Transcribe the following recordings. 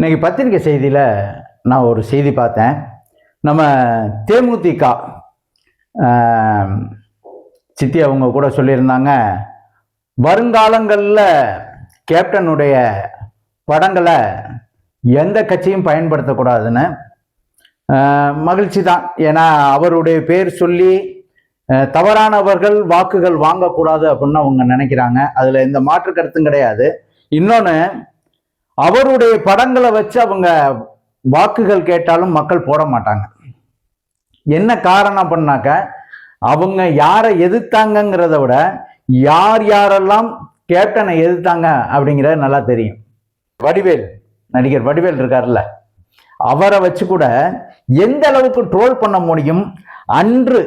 இன்னைக்கு பத்திரிக்கை செய்தியில் நான் ஒரு செய்தி பார்த்தேன். நம்ம தேமுதிக சித்தி அவங்க கூட சொல்லியிருந்தாங்க வருங்காலங்களில் கேப்டனுடைய படங்களை எந்த கட்சியும் பயன்படுத்தக்கூடாதுன்னு மகிழ்ச்சி தான். ஏன்னா அவருடைய பேர் சொல்லி தவறானவர்கள் வாக்குகள் வாங்கக்கூடாது அப்படின்னு அவங்க நினைக்கிறாங்க. அதில் எந்த மாற்று கருத்தும் கிடையாது. இன்னொன்று அவருடைய படங்களை வச்சு அவங்க வாக்குகள் கேட்டாலும் மக்கள் போட மாட்டாங்க. என்ன காரணம் பண்ணாக்க அவங்க யாரை எதிர்த்தாங்கிறத விட யார் யாரெல்லாம் கேப்டனை எதிர்த்தாங்க அப்படிங்கிறது நல்லா தெரியும். வடிவேல் நடிகர் வடிவேல் இருக்கார்ல. அவரை வச்சு கூட எந்த அளவுக்கு ட்ரோல் பண்ண முடியும் அன்று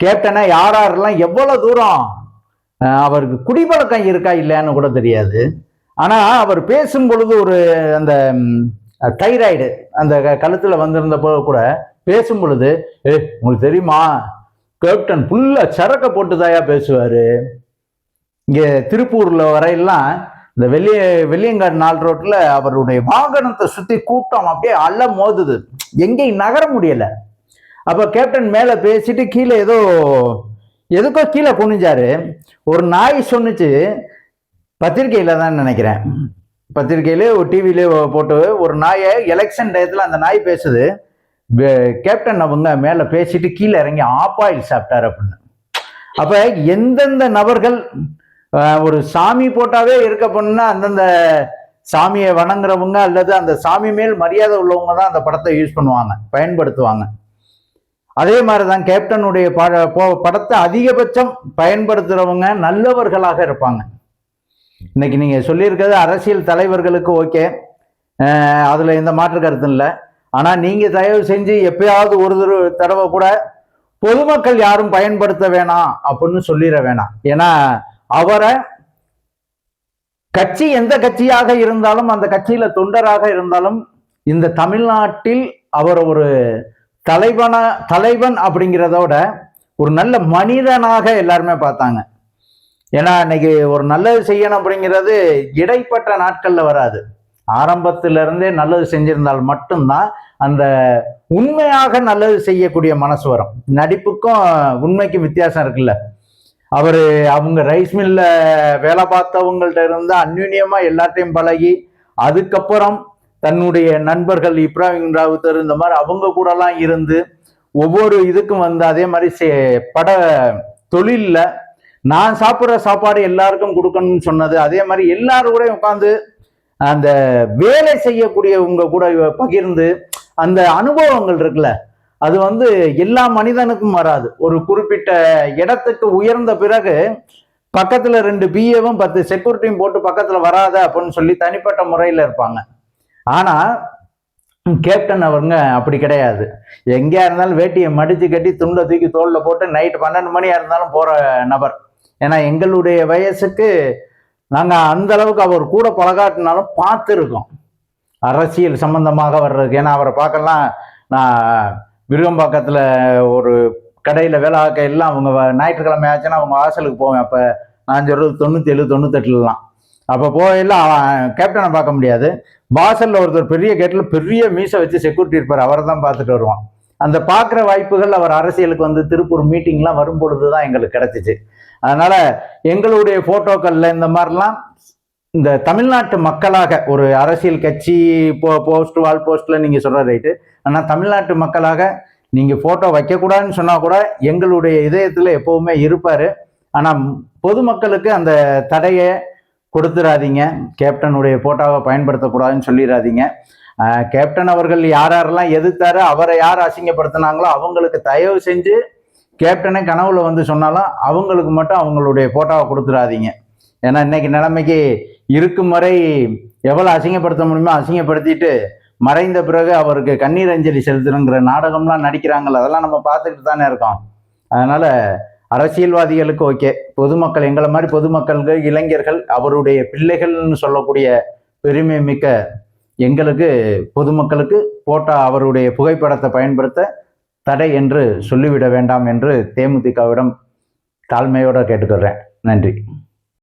கேப்டனை யார் யாரெல்லாம் எவ்வளவு தூரம் அவருக்கு குடிப்பழக்கம் இருக்கா இல்லையான்னு கூட தெரியாது. ஆனா அவர் பேசும் பொழுது ஒரு அந்த தைராய்டு அந்த க- கழுத்துல வந்திருந்தப்போ கூட பேசும் பொழுது ஏ உங்களுக்கு தெரியுமா? கேப்டன் ஃபுல்லாக சரக்க போட்டு தாயா பேசுவாரு? இங்க திருப்பூர்ல வரையெல்லாம் இந்த வெள்ளிய வெள்ளியங்காடு நாள் ரோட்ல அவருடைய வாகனத்தை சுத்தி கூட்டம் அப்படியே அள்ள மோதுது. எங்கேயும் நகர முடியல. அப்ப கேப்டன் மேல பேசிட்டு கீழே ஏதோ எதுக்கோ கீழே குனிஞ்சாரு. ஒரு நாய் சொன்னுச்சு பத்திரிகையில் தான் நினைக்கிறேன். பத்திரிக்கையிலே ஒரு டிவிலேயே போட்டு ஒரு நாயை எலெக்ஷன் டயத்தில் அந்த நாய் பேசுது. கேப்டன் அவங்க மேலே பேசிட்டு கீழே இறங்கி ஆப்பாயில் சாப்பிட்டாரு அப்படின்னு. அப்போ எந்தெந்த நபர்கள் ஒரு சாமி போட்டாவே இருக்க போனா அந்தந்த சாமியை வணங்குறவங்க அல்லது அந்த சாமி மேல் மரியாதை உள்ளவங்க தான் அந்த படத்தை யூஸ் பண்ணுவாங்க பயன்படுத்துவாங்க. அதே மாதிரி தான் கேப்டனுடைய போ- படத்தை அதிகபட்சம் பயன்படுத்துகிறவங்க நல்லவர்களாக இருப்பாங்க. இன்னைக்கு நீங்கள் சொல்லியிருக்கிறது அரசியல் தலைவர்களுக்கு ஓகே. அதில் எந்த மாற்று கருத்தும் இல்லை. ஆனால் நீங்கள் தயவு செஞ்சு எப்பயாவது ஒரு தடவை- தடவை கூட பொதுமக்கள் யாரும் பயன்படுத்த வேணாம் அப்படின்னு சொல்லிட வேணாம். ஏன்னா அவரை கட்சி எந்த கட்சியாக இருந்தாலும் அந்த கட்சியில தொண்டராக இருந்தாலும் இந்த தமிழ்நாட்டில் அவர் ஒரு தலைவனா தலைவன் அப்படிங்கிறதோட ஒரு நல்ல மனிதனாக எல்லாருமே பார்த்தாங்க. ஏன்னா இன்னைக்கு ஒரு நல்லது செய்யணும் அப்படிங்கிறது இடைப்பட்ட நாட்கள்ல வராது. ஆரம்பத்திலிருந்தே நல்லது செஞ்சிருந்தால் மட்டும்தான் அந்த உண்மையாக நல்லது செய்யக்கூடிய மனசு வரும். நடிப்புக்கும் உண்மைக்கும் வித்தியாசம் இருக்குல்ல. அவர் அவங்க ரைஸ் மில்ல வேலை பார்த்தவங்கள்ட்ட இருந்து அந்யுன்யமா எல்லாத்தையும் பழகி அதுக்கப்புறம் தன்னுடைய நண்பர்கள் இப்ராஹிம் ராவுத்தர் இந்த மாதிரி அவங்க கூடலாம் இருந்து ஒவ்வொரு இதுக்கும் வந்து அதே மாதிரி செ- பட தொழிலில் நான் சாப்பிட்ற சாப்பாடு எல்லாருக்கும் கொடுக்கணும்னு சொன்னது. அதே மாதிரி எல்லாரும் கூட உட்காந்து அந்த வேலை செய்யக்கூடியவங்க கூட பகிர்ந்து அந்த அனுபவங்கள் இருக்குல்ல அது வந்து எல்லா மனிதனுக்கும் வராது. ஒரு குறிப்பிட்ட இடத்துக்கு உயர்ந்த பிறகு பக்கத்துல ரெண்டு பிஏவும் பத்து செக்யூரிட்டியும் போட்டு பக்கத்துல வராத அப்படின்னு சொல்லி தனிப்பட்ட முறையில இருப்பாங்க. ஆனா கேப்டன் அவருங்க அப்படி கிடையாது. எங்கேயா இருந்தாலும் வேட்டியை மடிச்சு கட்டி துண்டை தூக்கி தோல்ல போட்டு நைட்டு பன்னெண்டு மணியா இருந்தாலும் போற நபர். ஏன்னா எங்களுடைய வயசுக்கு நாங்கள் அந்த அளவுக்கு அவர் கூட பழகாட்டினாலும் பார்த்துருக்கோம். அரசியல் சம்பந்தமாக வர்றதுக்கு. ஏன்னா அவரை பார்க்கலாம் நான் விருகம்பாக்கத்துல ஒரு கடையில் வேலை ஆக்க எல்லாம் அவங்க ஞாயிற்றுக்கிழமை ஆச்சுன்னா அவங்க வாசலுக்கு போவேன். அப்போ நான் சொல்றது தொண்ணூற்றி ஏழு தொண்ணூத்தெட்டுலாம் அப்போ போயெல்லாம் அவன் கேப்டனை பார்க்க முடியாது. வாசலில் ஒருத்தர் பெரிய கேட்டில் பெரிய மீசை வச்சு செக்யூரிட்டி இருப்பார். அவரை தான் பார்த்துட்டு வருவான். அந்த பார்க்குற வாய்ப்புகள் அவர் அரசியலுக்கு வந்து திருப்பூர் மீட்டிங்லாம் வரும்பொழுது தான் எங்களுக்கு கிடச்சிச்சு. அதனால் எங்களுடைய ஃபோட்டோக்களில் இந்த மாதிரிலாம் இந்த தமிழ்நாட்டு மக்களாக ஒரு அரசியல் கட்சி போ போஸ்ட் வால் போஸ்ட்டில் நீங்கள் சொல்கிற ரைட்டு ஆனால் தமிழ்நாட்டு மக்களாக நீங்கள் ஃபோட்டோ வைக்கக்கூடாதுன்னு சொன்னால் கூட எங்களுடைய இதயத்தில் எப்போவுமே இருப்பார். ஆனால் பொதுமக்களுக்கு அந்த தடையை கொடுத்துடாதீங்க கேப்டனுடைய ஃபோட்டோவை பயன்படுத்தக்கூடாதுன்னு சொல்லிடாதீங்க கேப்டன் அவர்கள் யார் யாரெல்லாம் எதிர்த்தாரு அவரை யார் அசிங்கப்படுத்தினாங்களோ அவங்களுக்கு தயவு செஞ்சு கேப்டனே கனவுல வந்து சொன்னாலும் அவங்களுக்கு மட்டும் அவங்களுடைய போட்டோவை கொடுத்துடாதீங்க. ஏன்னா இன்னைக்கு நிலைமைக்கு இருக்கும் வரை எவ்வளோ அசிங்கப்படுத்த முடியுமோ அசிங்கப்படுத்திட்டு மறைந்த பிறகு அவருக்கு கண்ணீர் அஞ்சலி செலுத்தணுங்கிற நாடகம்லாம் நடிக்கிறாங்கல்ல அதெல்லாம் நம்ம பார்த்துக்கிட்டு தானே இருக்கோம். அதனால அரசியல்வாதிகளுக்கு ஓகே. பொதுமக்கள் எங்களை மாதிரி பொதுமக்களுக்கு இளைஞர்கள் அவருடைய பிள்ளைகள்னு சொல்லக்கூடிய பெருமை மிக்க எங்களுக்கு பொதுமக்களுக்கு போட்டா அவருடைய புகைப்படத்தை பயன்படுத்த தடை என்று சொல்லிவிட வேண்டாம் என்று தேமுதிகவிடம் தாழ்மையோட கேட்டுக்கொள்கிறேன் நன்றி.